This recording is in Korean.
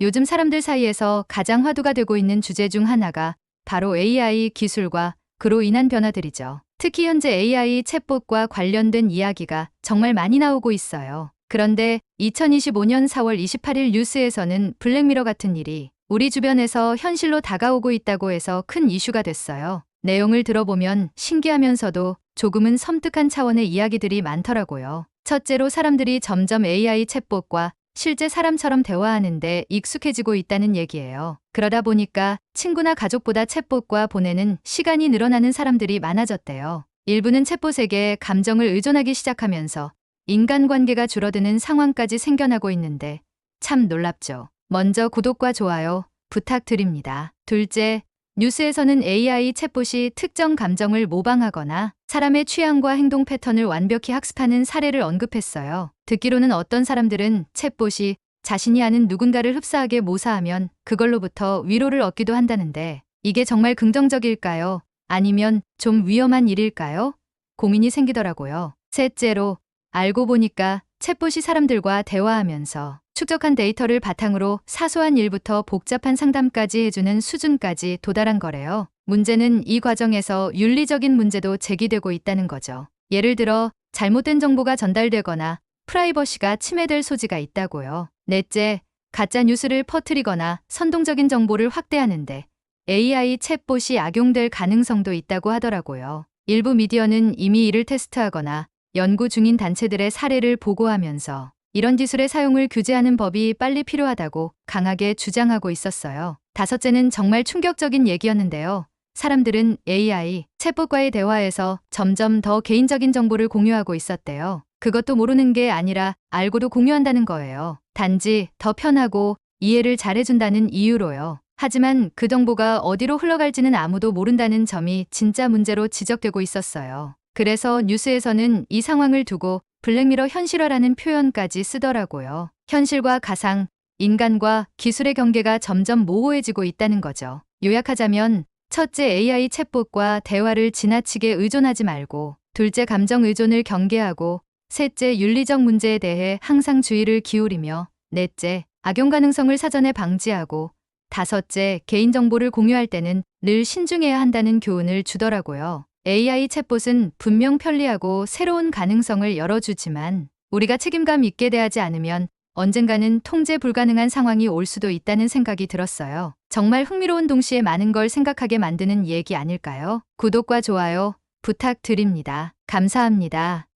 요즘 사람들 사이에서 가장 화두가 되고 있는 주제 중 하나가 바로 AI 기술과 그로 인한 변화들이죠. 특히 현재 AI 챗봇과 관련된 이야기가 정말 많이 나오고 있어요. 그런데 2025년 4월 28일 뉴스에서는 블랙미러 같은 일이 우리 주변에서 현실로 다가오고 있다고 해서 큰 이슈가 됐어요. 내용을 들어보면 신기하면서도 조금은 섬뜩한 차원의 이야기들이 많더라고요. 첫째로 사람들이 점점 AI 챗봇과 실제 사람처럼 대화하는데 익숙해지고 있다는 얘기예요. 그러다 보니까 친구나 가족보다 챗봇과 보내는 시간이 늘어나는 사람들이 많아졌대요. 일부는 챗봇에게 감정을 의존하기 시작하면서 인간관계가 줄어드는 상황까지 생겨나고 있는데 참 놀랍죠. 먼저 구독과 좋아요 부탁드립니다. 둘째, 뉴스에서는 AI 챗봇이 특정 감정을 모방하거나 사람의 취향과 행동 패턴을 완벽히 학습하는 사례를 언급했어요. 듣기로는 어떤 사람들은 챗봇이 자신이 아는 누군가를 흡사하게 모사하면 그걸로부터 위로를 얻기도 한다는데 이게 정말 긍정적일까요? 아니면 좀 위험한 일일까요? 고민이 생기더라고요. 셋째로 알고 보니까 챗봇이 사람들과 대화하면서 축적한 데이터를 바탕으로 사소한 일부터 복잡한 상담까지 해주는 수준까지 도달한 거래요. 문제는 이 과정에서 윤리적인 문제도 제기되고 있다는 거죠. 예를 들어 잘못된 정보가 전달되거나 프라이버시가 침해될 소지가 있다고요. 넷째, 가짜 뉴스를 퍼뜨리거나 선동적인 정보를 확대하는데 AI 챗봇이 악용될 가능성도 있다고 하더라고요. 일부 미디어는 이미 이를 테스트하거나 연구 중인 단체들의 사례를 보고하면서 이런 기술의 사용을 규제하는 법이 빨리 필요하다고 강하게 주장하고 있었어요. 다섯째는 정말 충격적인 얘기였는데요. 사람들은 AI, 챗봇과의 대화에서 점점 더 개인적인 정보를 공유하고 있었대요. 그것도 모르는 게 아니라 알고도 공유한다는 거예요. 단지 더 편하고 이해를 잘해준다는 이유로요. 하지만 그 정보가 어디로 흘러갈지는 아무도 모른다는 점이 진짜 문제로 지적되고 있었어요. 그래서 뉴스에서는 이 상황을 두고 블랙미러 현실화라는 표현까지 쓰더라고요. 현실과 가상, 인간과 기술의 경계가 점점 모호해지고 있다는 거죠. 요약하자면 첫째 AI 챗봇과 대화를 지나치게 의존하지 말고 둘째 감정 의존을 경계하고 셋째 윤리적 문제에 대해 항상 주의를 기울이며 넷째 악용 가능성을 사전에 방지하고 다섯째 개인정보를 공유할 때는 늘 신중해야 한다는 교훈을 주더라고요. AI 챗봇은 분명 편리하고 새로운 가능성을 열어주지만 우리가 책임감 있게 대하지 않으면 언젠가는 통제 불가능한 상황이 올 수도 있다는 생각이 들었어요. 정말 흥미로운 동시에 많은 걸 생각하게 만드는 얘기 아닐까요? 구독과 좋아요 부탁드립니다. 감사합니다.